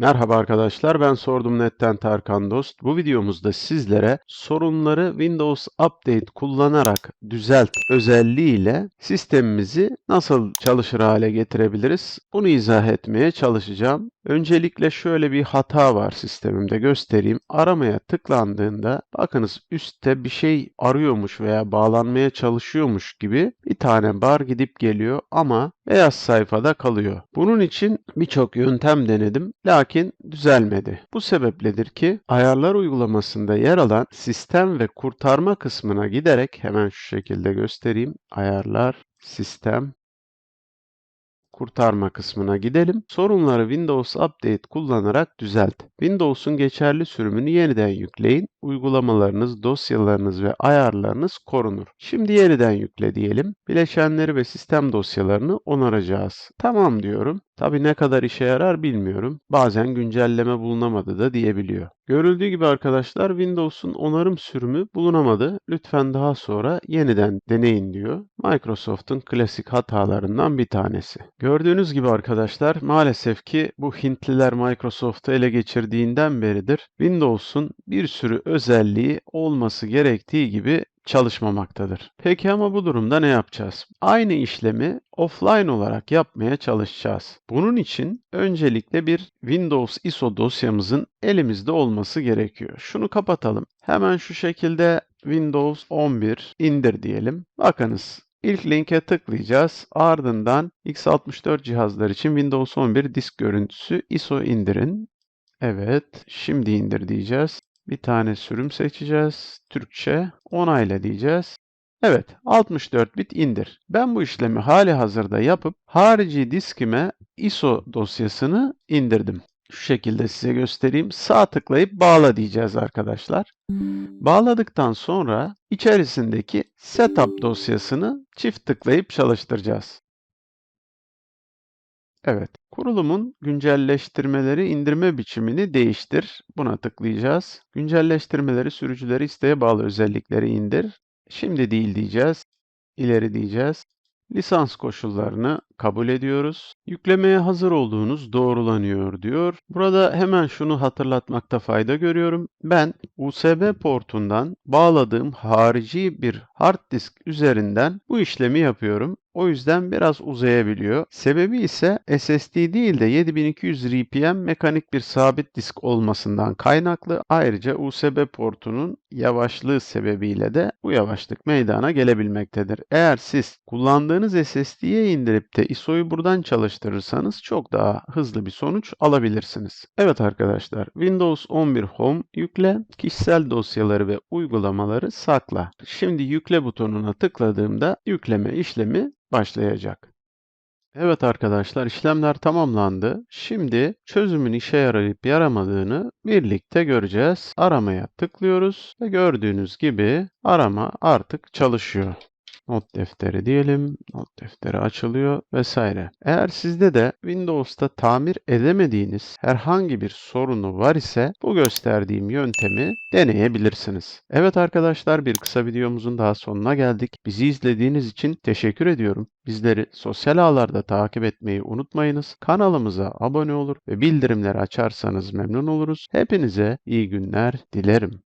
Merhaba arkadaşlar, ben Sordum Net'ten Tarkan Dost. Bu videomuzda sizlere sorunları Windows Update kullanarak düzelt özelliğiyle sistemimizi nasıl çalışır hale getirebiliriz? Bunu izah etmeye çalışacağım. Öncelikle şöyle bir hata var sistemimde göstereyim. Aramaya tıklandığında bakınız üstte bir şey arıyormuş veya bağlanmaya çalışıyormuş gibi bir tane bar gidip geliyor ama beyaz sayfada kalıyor. Bunun için birçok yöntem denedim lakin düzelmedi. Bu sebepledir ki ayarlar uygulamasında yer alan sistem ve kurtarma kısmına giderek hemen şu şekilde göstereyim. Ayarlar, sistem, kurtarma kısmına gidelim. Sorunları Windows Update kullanarak düzelt. Windows'un geçerli sürümünü yeniden yükleyin. Uygulamalarınız, dosyalarınız ve ayarlarınız korunur. Şimdi yeniden yükle diyelim. Bileşenleri ve sistem dosyalarını onaracağız. Tamam diyorum. Tabi ne kadar işe yarar bilmiyorum. Bazen güncelleme bulunamadı da diyebiliyor. Görüldüğü gibi arkadaşlar Windows'un onarım sürümü bulunamadı. Lütfen daha sonra yeniden deneyin diyor. Microsoft'un klasik hatalarından bir tanesi. Gördüğünüz gibi arkadaşlar maalesef ki bu Hintliler Microsoft'u ele geçirdiğinden beridir Windows'un bir sürü özelliği olması gerektiği gibi çalışmamaktadır. Peki ama bu durumda ne yapacağız? Aynı işlemi offline olarak yapmaya çalışacağız. Bunun için öncelikle bir Windows ISO dosyamızın elimizde olması gerekiyor. Şunu kapatalım. Hemen şu şekilde Windows 11 indir diyelim. Bakınız İlk linke tıklayacağız. Ardından x64 cihazlar için Windows 11 disk görüntüsü ISO indirin. Evet, şimdi indir diyeceğiz. Bir tane sürüm seçeceğiz. Türkçe onayla diyeceğiz. Evet, 64 bit indir. Ben bu işlemi hali hazırda yapıp harici diskime ISO dosyasını indirdim. Şu şekilde size göstereyim. Sağ tıklayıp bağla diyeceğiz arkadaşlar. Bağladıktan sonra içerisindeki setup dosyasını çift tıklayıp çalıştıracağız. Evet, kurulumun güncelleştirmeleri indirme biçimini değiştir. Buna tıklayacağız. Güncelleştirmeleri sürücüleri isteğe bağlı özellikleri indir. Şimdi değil diyeceğiz. İleri diyeceğiz. Lisans koşullarını kabul ediyoruz. Yüklemeye hazır olduğunuz doğrulanıyor diyor. Burada hemen şunu hatırlatmakta fayda görüyorum. Ben USB portundan bağladığım harici bir hard disk üzerinden bu işlemi yapıyorum. O yüzden biraz uzayabiliyor. Sebebi ise SSD değil de 7200 RPM mekanik bir sabit disk olmasından kaynaklı. Ayrıca USB portunun yavaşlığı sebebiyle de bu yavaşlık meydana gelebilmektedir. Eğer siz kullandığınız SSD'ye indirip de ISO'yu buradan çalıştırırsanız çok daha hızlı bir sonuç alabilirsiniz. Evet arkadaşlar, Windows 11 Home yükle, kişisel dosyaları ve uygulamaları sakla. Şimdi yükle butonuna tıkladığımda yükleme işlemi başlayacak. Evet arkadaşlar işlemler tamamlandı. Şimdi çözümün işe yarayıp yaramadığını birlikte göreceğiz. Aramaya tıklıyoruz ve gördüğünüz gibi arama artık çalışıyor. Not defteri diyelim. Not defteri açılıyor vesaire. Eğer sizde de Windows'ta tamir edemediğiniz herhangi bir sorunu var ise bu gösterdiğim yöntemi deneyebilirsiniz. Evet arkadaşlar bir kısa videomuzun daha sonuna geldik. Bizi izlediğiniz için teşekkür ediyorum. Bizleri sosyal ağlarda takip etmeyi unutmayınız. Kanalımıza abone olur ve bildirimleri açarsanız memnun oluruz. Hepinize iyi günler dilerim.